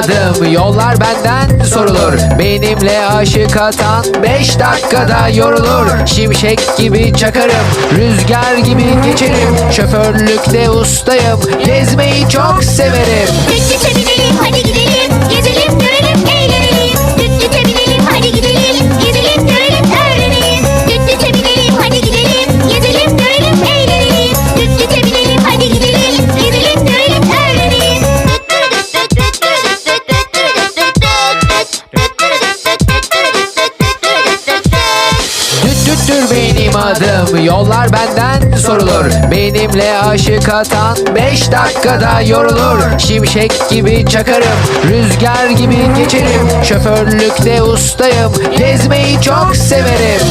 adım Yollar benden sorulur. Benimle aşık atan Beş dakikada yorulur. Şimşek gibi çakarım Rüzgar gibi geçerim. Şoförlükte ustayım Gezmeyi çok severim. Düt düte Düttür benim adım. Yollar benden sorulur. Benimle aşık atan Beş dakikada yorulur. Şimşek gibi çakarım Rüzgar gibi geçerim. Şoförlükte ustayım Gezmeyi çok severim